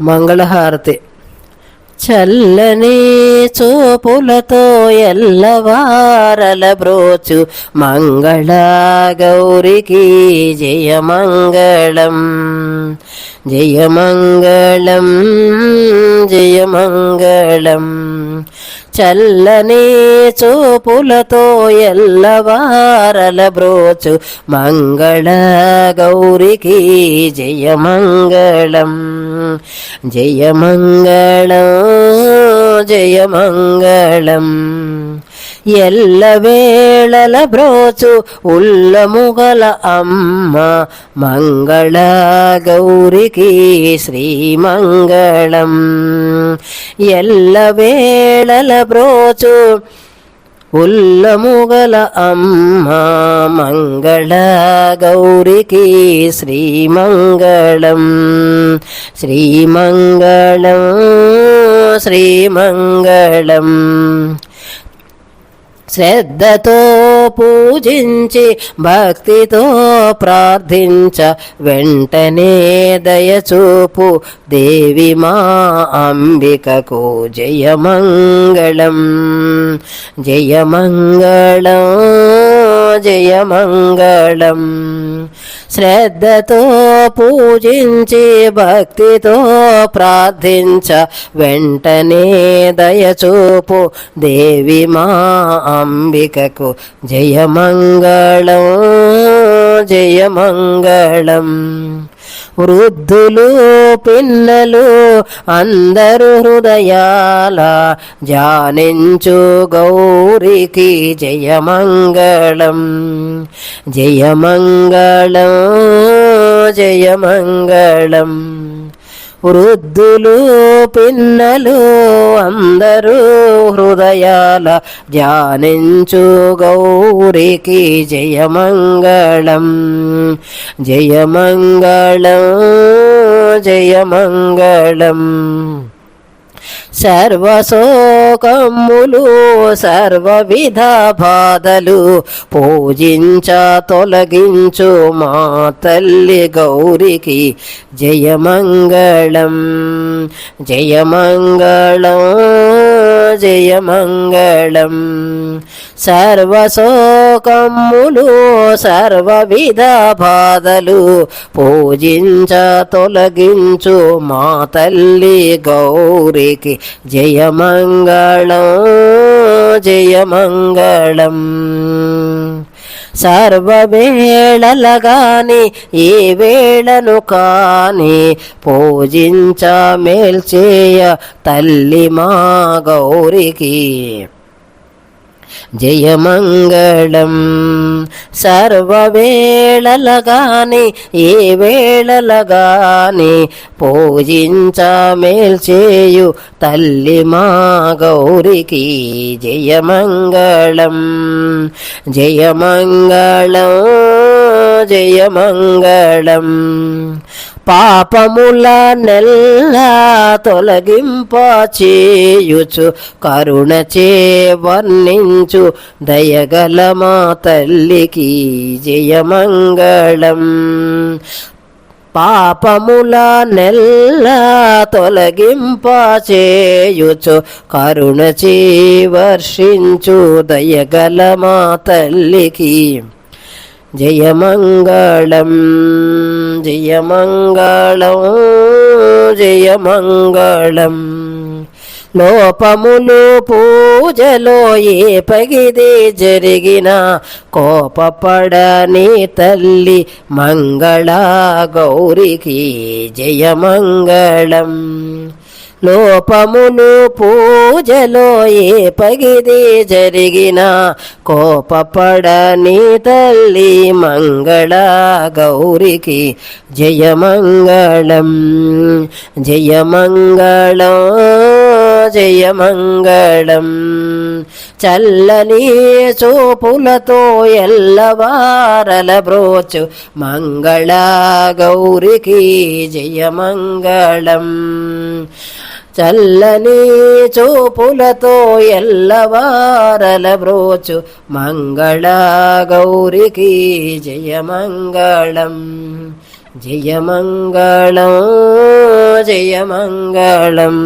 మంగళహారతి. చల్లని చూపులతో ఎల్లవారల బ్రోచు మంగళ గౌరికి జయమంగళం. జయమంగళం జయమంగళం. చల్లని చూపులతో ఎల్లవారల బ్రోచు మంగళ గౌరికి జయమంగళం. జయమంగళం జయమంగళం. ఎల్లవేళల బ్రోచు ఉల్లముగల అమ్మ మంగళ గౌరికి శ్రీమంగళం. ఎల్లవేళల బ్రోచు ఉల్లముగల అమ్మ మంగళ గౌరికి శ్రీమంగళం. శ్రీమంగళం శ్రీమంగళం. శ్రద్ధతో పూజించి భక్తితో ప్రార్థించ వెంటనే దయచూపు. దేవి మా అంబికకు జయమంగళం. జయమంగళం. జయమంగళం. శ్రద్ధతో పూజించి భక్తితో ప్రార్థించ వెంటనే దయచూపు దేవి మా అంబికకు. జయమంగళం జయమంగళం. వృద్ధులు పిల్లలు అందరు హృదయాల జానించు గౌరికి జయమంగళం. జయమంగళం జయమంగళం. వృద్ధులు పిన్నలు అందరూ హృదయాల ధ్యానించు గౌరికి జయమంగళం. జయమంగళం జయమంగళం. సర్వశోకములు సర్వవిధ బాధలు పూజించ తొలగించు మా తల్లి గౌరికి జయమంగళం. జయమంగళం. జయమంగళం. సర్వశోకములు సర్వవిధ బాధలు పూజించ తొలగించు మా తల్లి గౌరికి జయమంగళం జయమంగళం. సర్వవేళలగాని ఏ వేళను కాని పూజించ మేల్చేయ తల్లి మా గౌరికి. జయమంగళం. సర్వవేళలగాని ఏ వేళలగాని పూజించ మేల్చేయు తల్లి మా గౌరికి జయమంగళం. జయమంగళం జయమంగళం. పాపముల నెల్ల తొలగింప చేయుచు కరుణ చే వర్ణించు దయగల మా తల్లికి జయమంగళం. పాపముల నెల్ల తొలగింప చేయుచు కరుణ చే వర్షించు దయగల మా తల్లికి జయమంగళం జయమంగళం జయమంగళం. లోపములు పూజలో ఏ పగిది జరిగిన కోపపడని తల్లి మంగళ గౌరికి జయమంగళం. లోపములు పూజలో ఏ పగిది జరిగిన? కోపపడని తల్లి మంగళ గౌరికి జయమంగళం జయమంగళం జయమంగళం. చల్లని చూపులతో ఎల్లవారల బ్రోచు మంగళ గౌరికి జయమంగళం. చల్లని చూపులతో ఎల్లవారల బ్రోచు మంగళ గౌరికి జయమంగళం. జయమంగళం జయమంగళం.